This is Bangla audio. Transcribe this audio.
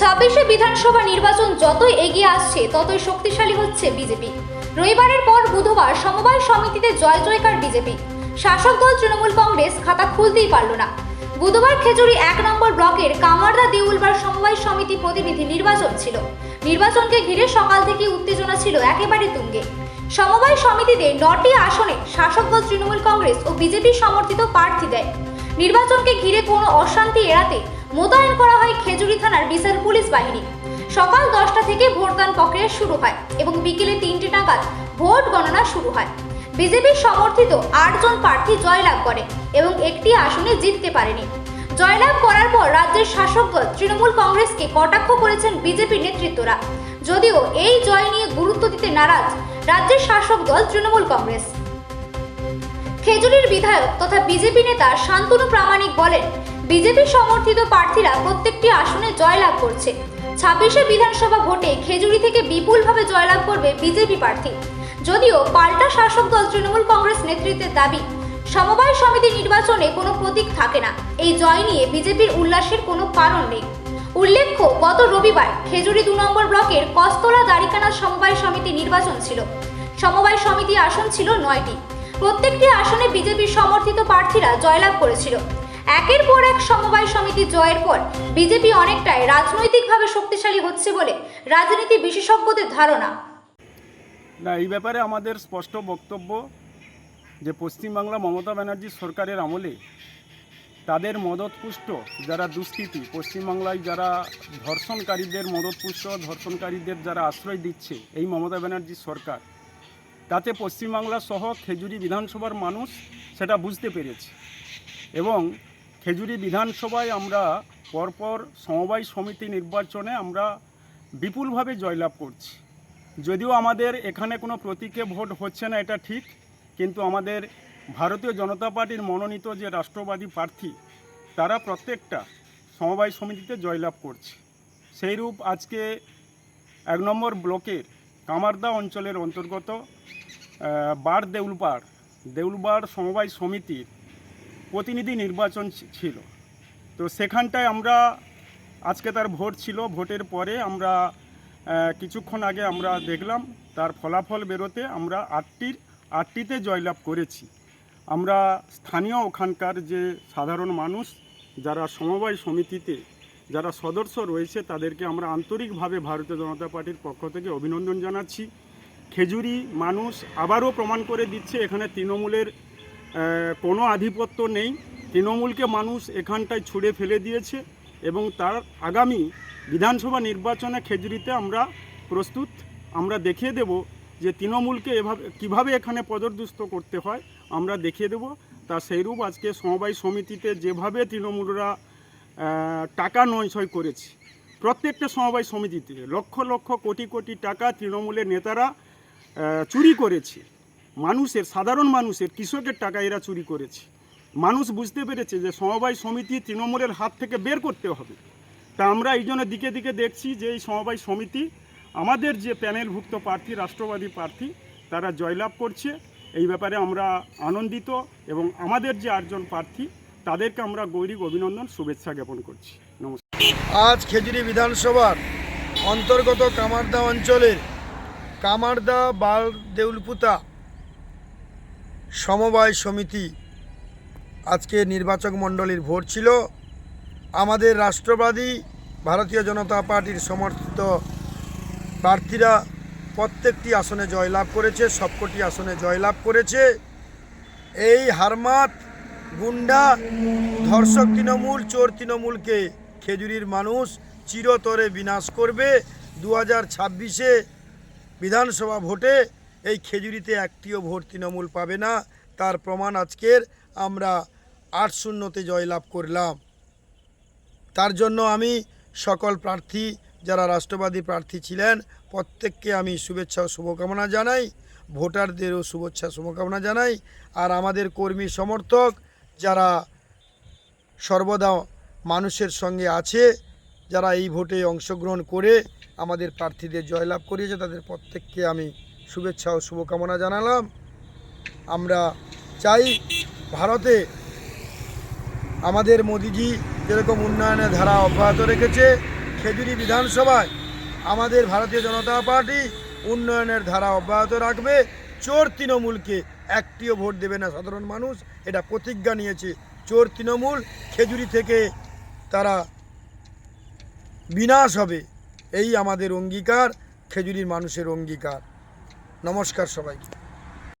ছাব্বিশে বিধানসভা নির্বাচন যতই এগিয়ে আসছে, ততই শক্তিশালী হচ্ছে বিজেপি। রবিবারের পর বুধবার সমবায় সমিতিতে জয় জয়কার বিজেপি। শাসক দল তৃণমূল কংগ্রেস খাতা খুলতেই পারল না। বুধবার খেজুরি এক নম্বর ব্লকের কামারদা দেউলবার সমবায় সমিতি প্রতিনিধি নির্বাচন ছিল। নির্বাচনকে ঘিরে সকাল থেকে উত্তেজনা ছিল একেবারে তুঙ্গে। সমবায় সমিতিতে নটি আসনে শাসক দল তৃণমূল কংগ্রেস ও বিজেপি সমর্থিত প্রার্থী দেয়। নির্বাচনকে ঘিরে কোনো অশান্তি এড়াতে মোতায়েন করা হয় খেজুরি থানার বিশাল পুলিশ বাহিনী। সকাল দশটা থেকে ভোটদান প্রক্রিয়া শুরু হয় এবং বিকেলে তিনটে নাগাদ ভোট গণনা শুরু হয়। বিজেপির সমর্থিত আটজন প্রার্থী জয়লাভ করে এবং একটি আসনে জিততে পারেনি। জয়লাভ করার পর রাজ্যের শাসক দল তৃণমূল কংগ্রেসকে কটাক্ষ করেছেন বিজেপি নেতৃত্বরা। যদিও এই জয় নিয়ে গুরুত্ব দিতে নারাজ রাজ্যের শাসক দল তৃণমূল কংগ্রেস। খেজুরির বিধায়ক তথা বিজেপি নেতা শান্তনু প্রামাণিক বলেন বিজেপি সমর্থিত প্রার্থীরা প্রত্যেকটি আসনে জয়লাভ করছে। ছাব্বিশে বিধানসভা ভোটে খেজুরি থেকে বিপুলভাবে জয়লাভ করবে বিজেপি প্রার্থী। যদিও পাল্টা শাসক দল তৃণমূল কংগ্রেস নেতৃত্বের দাবি, সমবায় সমিতি নির্বাচনে কোনো প্রতীক থাকে না। এই জয় নিয়ে বিজেপির উল্লাসের কোনো কারণ নেই। উল্লেখ্য, গত রবিবার খেজুরি দু নম্বর ব্লকের কস্তলা দারিকানা সমবায় সমিতি নির্বাচন ছিল। সমবায় সমিতি আসন ছিল নয়টি। প্রত্যেকটি আসনে বিজেপির সমর্থিত প্রার্থীরা জয়লাভ করেছিল। একের পর এক সমবায় সমিতি জয়ের পর বিজেপি অনেকটাই রাজনৈতিকভাবে শক্তিশালী হচ্ছে বলে রাজনীতি বিশেষজ্ঞদের ধারণা। না, এই ব্যাপারে আমাদের স্পষ্ট বক্তব্য যে পশ্চিমবাংলা মমতা ব্যানার্জি সরকারের আমলে তাদের মদতপুষ্ট যারা দুষ্কৃতী, পশ্চিমবাংলায় যারা ধর্ষণকারীদের মদতপুষ্ট, ধর্ষণকারীদের যারা আশ্রয় দিচ্ছে এই মমতা ব্যানার্জি সরকার, তাতে পশ্চিমবাংলা সহ খেজুরি বিধানসভার মানুষ সেটা বুঝতে পেরেছে। এবং খেজুরি বিধানসভায় আমরা পরপর সমবায় সমিতি নির্বাচনে আমরা বিপুলভাবে জয়লাভ করছি। যদিও আমাদের এখানে কোনো প্রতীকে ভোট হচ্ছে না, এটা ঠিক, কিন্তু আমাদের ভারতীয় জনতা পার্টির মনোনীত যে রাষ্ট্রবাদী প্রার্থী, তারা প্রত্যেকটা সমবায় সমিতিতে জয়লাভ করছে। সেইরূপ আজকে এক নম্বর ব্লকের কামারদা অঞ্চলের অন্তর্গত বার দেউলপাড় দেউলবার সমবায় সমিতির প্রতিনিধি নির্বাচন ছিল। তো সেখানটায় আমরা, আজকে তার ভোট ছিল, ভোটের পরে আমরা কিছুক্ষণ আগে আমরা দেখলাম, তার ফলাফল বেরোতে আমরা আটটির, আটটিতে জয়লাভ করেছি। আমরা স্থানীয় ওখানকার যে সাধারণ মানুষ, যারা সমবায় সমিতিতে, যারা সদস্য রয়েছে, তাদেরকে আমরা আন্তরিকভাবে ভারতীয় জনতা পার্টির পক্ষ থেকে অভিনন্দন জানাচ্ছি। খেজুরি মানুষ আবারও প্রমাণ করে দিচ্ছে, এখানে তৃণমূলের কোনো আধিপত্য নেই। তৃণমূলকে মানুষ এখানটায় ছুড়ে ফেলে দিয়েছে এবং তার আগামী বিধানসভা নির্বাচনে খেজুরিতে আমরা প্রস্তুত। আমরা দেখিয়ে দেব যে তৃণমূলকে এভাবে, কীভাবে এখানে পদর্দুস্ত করতে হয় আমরা দেখিয়ে দেব। তা সেইরূপ আজকে সমবায় সমিতিতে যেভাবে তৃণমূলরা টাকা নয়ছয় করেছে, প্রত্যেকটা সমবায় সমিতিতে লক্ষ লক্ষ কোটি কোটি টাকা তৃণমূলের নেতারা চুরি করেছে। মানুষের, সাধারণ মানুষের, কৃষকের টাকা এরা চুরি করেছে। মানুষ বুঝতে পেরেছে যে সমবায় সমিতি তৃণমূলের হাত থেকে বের করতে হবে। তা আমরা এই জন্য দিকে দিকে দেখছি যে এই সমবায় সমিতি, আমাদের যে প্যানেলভুক্ত প্রার্থী, রাষ্ট্রবাদী প্রার্থী, তারা জয়লাভ করছে। এই ব্যাপারে আমরা আনন্দিত এবং আমাদের যে আটজন প্রার্থী, তাদেরকে আমরা গৌরিক অভিনন্দন, শুভেচ্ছা জ্ঞাপন করছি। নমস্কার। আজ খেজুরি বিধানসভার অন্তর্গত কামারদা অঞ্চলের কামারদা বাল দেউলপুতা সমবায় সমিতি। আজকে নির্বাচক মণ্ডলীর ভোট ছিল। আমাদের রাষ্ট্রবাদী ভারতীয় জনতা পার্টির সমর্থিত প্রার্থীরা প্রত্যেকটি আসনে জয়লাভ করেছে, সবকটি আসনে জয়লাভ করেছে। এই হারমাত, গুন্ডা, ধর্ষক তৃণমূল, চোর তৃণমূলকে খেজুরির মানুষ চিরতরে বিনাশ করবে। দু হাজার ছাব্বিশে বিধানসভা ভোটে এই খেজুরিতে একটিও ভোট তৃণমূল পাবে না। তার প্রমাণ আজকের, আমরা আট শূন্যতে জয়লাভ করলাম। তার জন্য আমি সকল প্রার্থী, যারা রাষ্ট্রবাদী প্রার্থী ছিলেন, প্রত্যেককে আমি শুভেচ্ছা ও শুভকামনা জানাই ভোটারদেরও শুভেচ্ছা শুভকামনা জানাই। আর আমাদের কর্মী সমর্থক, যারা সর্বদা মানুষের সঙ্গে আছে, যারা এই ভোটে অংশগ্রহণ করে আমাদের প্রার্থীদের জয়লাভ করিয়েছে, তাদের প্রত্যেককে আমি শুভেচ্ছা ও শুভকামনা জানালাম। আমরা চাই ভারতে আমাদের মোদিজি যেরকম উন্নয়নের ধারা অব্যাহত রেখেছে, খেজুরি বিধানসভায় আমাদের ভারতীয় জনতা পার্টি উন্নয়নের ধারা অব্যাহত রাখবে। চোর তৃণমূলকে একটিও ভোট দেবে না সাধারণ মানুষ, এটা প্রতিজ্ঞা নিয়েছে চোর তৃণমূল। খেজুরি থেকে তারা বিনাশ হবে, এই আমাদের অঙ্গীকার, খেজুরির মানুষের অঙ্গীকার। নমস্কার সবাইকে।